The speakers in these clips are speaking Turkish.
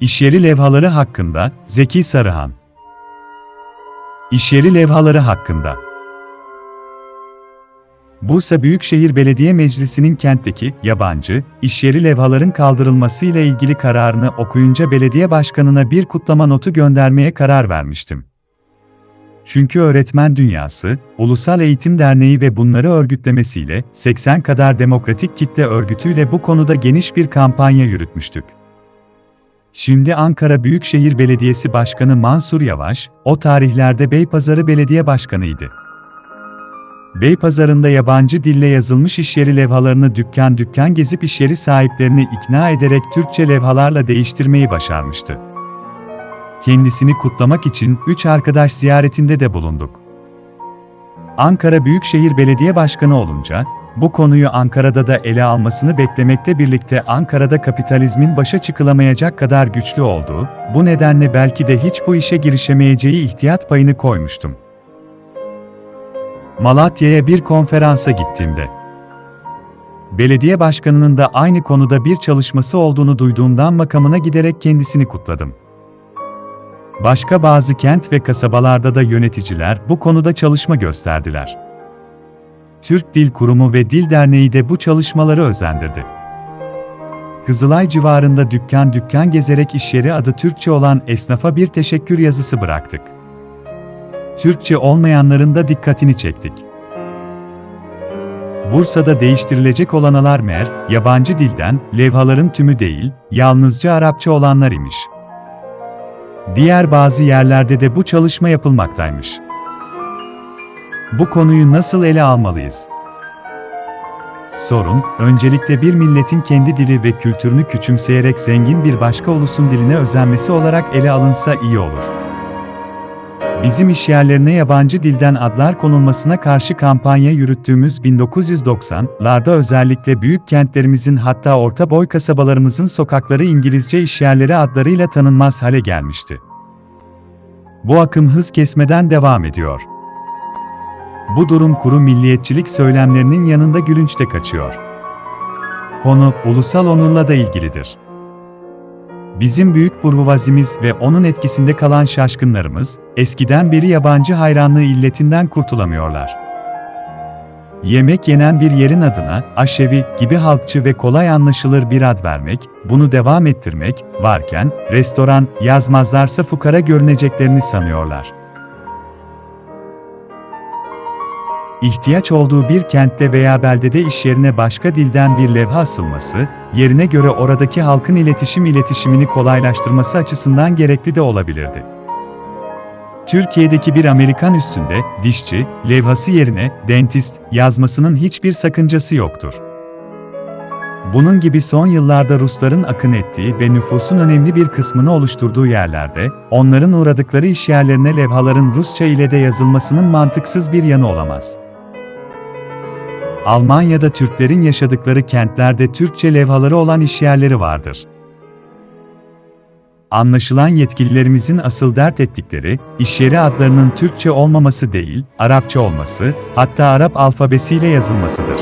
İşyeri levhaları hakkında Zeki Sarıhan İşyeri levhaları hakkında Bursa Büyükşehir Belediye Meclisi'nin kentteki yabancı işyeri levhaların kaldırılması ile ilgili kararını okuyunca belediye başkanına bir kutlama notu göndermeye karar vermiştim. Çünkü öğretmen dünyası, Ulusal Eğitim Derneği ve bunları örgütlemesiyle 80 kadar demokratik kitle örgütüyle bu konuda geniş bir kampanya yürütmüştük. Şimdi Ankara Büyükşehir Belediyesi Başkanı Mansur Yavaş, o tarihlerde Beypazarı Belediye Başkanıydı. Beypazarı'nda yabancı dille yazılmış işyeri levhalarını dükkan dükkan gezip işyeri sahiplerini ikna ederek Türkçe levhalarla değiştirmeyi başarmıştı. Kendisini kutlamak için üç arkadaş ziyaretinde de bulunduk. Ankara Büyükşehir Belediye Başkanı olunca, bu konuyu Ankara'da da ele almasını beklemekle birlikte Ankara'da kapitalizmin başa çıkılamayacak kadar güçlü olduğu, bu nedenle belki de hiç bu işe girişemeyeceği ihtiyat payını koymuştum. Malatya'ya bir konferansa gittiğimde, belediye başkanının da aynı konuda bir çalışması olduğunu duyduğumdan makamına giderek kendisini kutladım. Başka bazı kent ve kasabalarda da yöneticiler bu konuda çalışma gösterdiler. Türk Dil Kurumu ve Dil Derneği de bu çalışmaları özendirdi. Kızılay civarında dükkan dükkan gezerek işyeri adı Türkçe olan esnafa bir teşekkür yazısı bıraktık. Türkçe olmayanların da dikkatini çektik. Bursa'da değiştirilecek olan alarmer, yabancı dilden, levhaların tümü değil, yalnızca Arapça olanlar imiş. Diğer bazı yerlerde de bu çalışma yapılmaktaymış. Bu konuyu nasıl ele almalıyız? Sorun, öncelikle bir milletin kendi dili ve kültürünü küçümseyerek zengin bir başka ulusun diline özenmesi olarak ele alınsa iyi olur. Bizim işyerlerine yabancı dilden adlar konulmasına karşı kampanya yürüttüğümüz 1990'larda özellikle büyük kentlerimizin hatta orta boy kasabalarımızın sokakları İngilizce işyerleri adlarıyla tanınmaz hale gelmişti. Bu akım hız kesmeden devam ediyor. Bu durum kuru milliyetçilik söylemlerinin yanında gülünçte kaçıyor. Konu, ulusal onurla da ilgilidir. Bizim büyük burjuvazimiz ve onun etkisinde kalan şaşkınlarımız, eskiden beri yabancı hayranlığı illetinden kurtulamıyorlar. Yemek yenen bir yerin adına, aşevi gibi halkçı ve kolay anlaşılır bir ad vermek, bunu devam ettirmek, varken, restoran yazmazlarsa fukara görüneceklerini sanıyorlar. İhtiyaç olduğu bir kentte veya beldede iş yerine başka dilden bir levha asılması, yerine göre oradaki halkın iletişim iletişimini kolaylaştırması açısından gerekli de olabilirdi. Türkiye'deki bir Amerikan üstünde, dişçi, levhası yerine, dentist, yazmasının hiçbir sakıncası yoktur. Bunun gibi son yıllarda Rusların akın ettiği ve nüfusun önemli bir kısmını oluşturduğu yerlerde, onların uğradıkları işyerlerine levhaların Rusça ile de yazılmasının mantıksız bir yanı olamaz. Almanya'da Türklerin yaşadıkları kentlerde Türkçe levhaları olan işyerleri vardır. Anlaşılan yetkililerimizin asıl dert ettikleri, işyeri adlarının Türkçe olmaması değil, Arapça olması, hatta Arap alfabesiyle yazılmasıdır.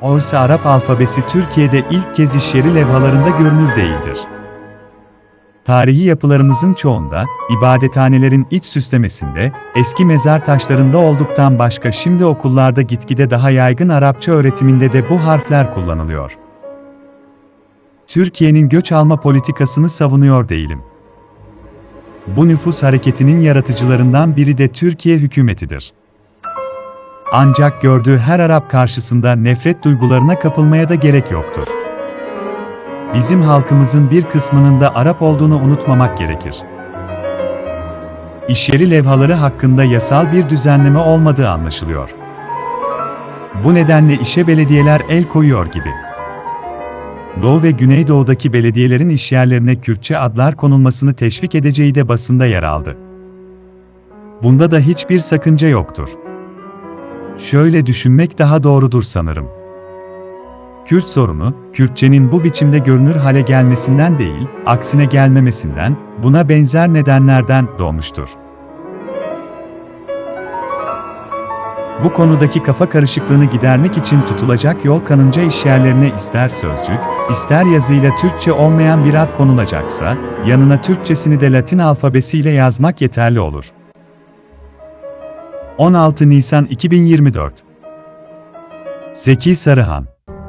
Oysa Arap alfabesi Türkiye'de ilk kez işyeri levhalarında görünür değildir. Tarihi yapılarımızın çoğunda, ibadethanelerin iç süslemesinde, eski mezar taşlarında olduktan başka şimdi okullarda gitgide daha yaygın Arapça öğretiminde de bu harfler kullanılıyor. Türkiye'nin göç alma politikasını savunuyor değilim. Bu nüfus hareketinin yaratıcılarından biri de Türkiye hükümetidir. Ancak gördüğü her Arap karşısında nefret duygularına kapılmaya da gerek yoktur. Bizim halkımızın bir kısmının da Arap olduğunu unutmamak gerekir. İşyeri levhaları hakkında yasal bir düzenleme olmadığı anlaşılıyor. Bu nedenle işe belediyeler el koyuyor gibi. Doğu ve Güneydoğu'daki belediyelerin işyerlerine Kürtçe adlar konulmasını teşvik edeceği de basında yer aldı. Bunda da hiçbir sakınca yoktur. Şöyle düşünmek daha doğrudur sanırım. Kürt sorunu, Kürtçenin bu biçimde görünür hale gelmesinden değil, aksine gelmemesinden, buna benzer nedenlerden doğmuştur. Bu konudaki kafa karışıklığını gidermek için tutulacak yol kanınca işyerlerine ister sözcük, ister yazıyla Türkçe olmayan bir ad konulacaksa, yanına Türkçesini de Latin alfabesiyle yazmak yeterli olur. 16 Nisan 2024 Zeki Sarıhan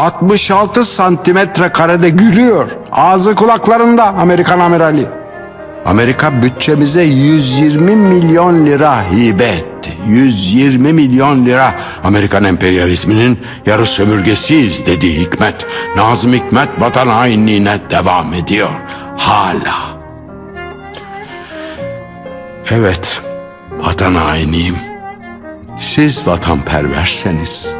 66 santimetre karede gülüyor. Ağzı kulaklarında Amerikan amirali. Amerika bütçemize 120 milyon lira hibe etti. 120 milyon lira Amerikan emperyalizminin yarı sömürgesiyiz dedi Hikmet. Nazım Hikmet vatan hainliğine devam ediyor. Hala. Evet, vatan hainiyim. Siz vatanperverseniz,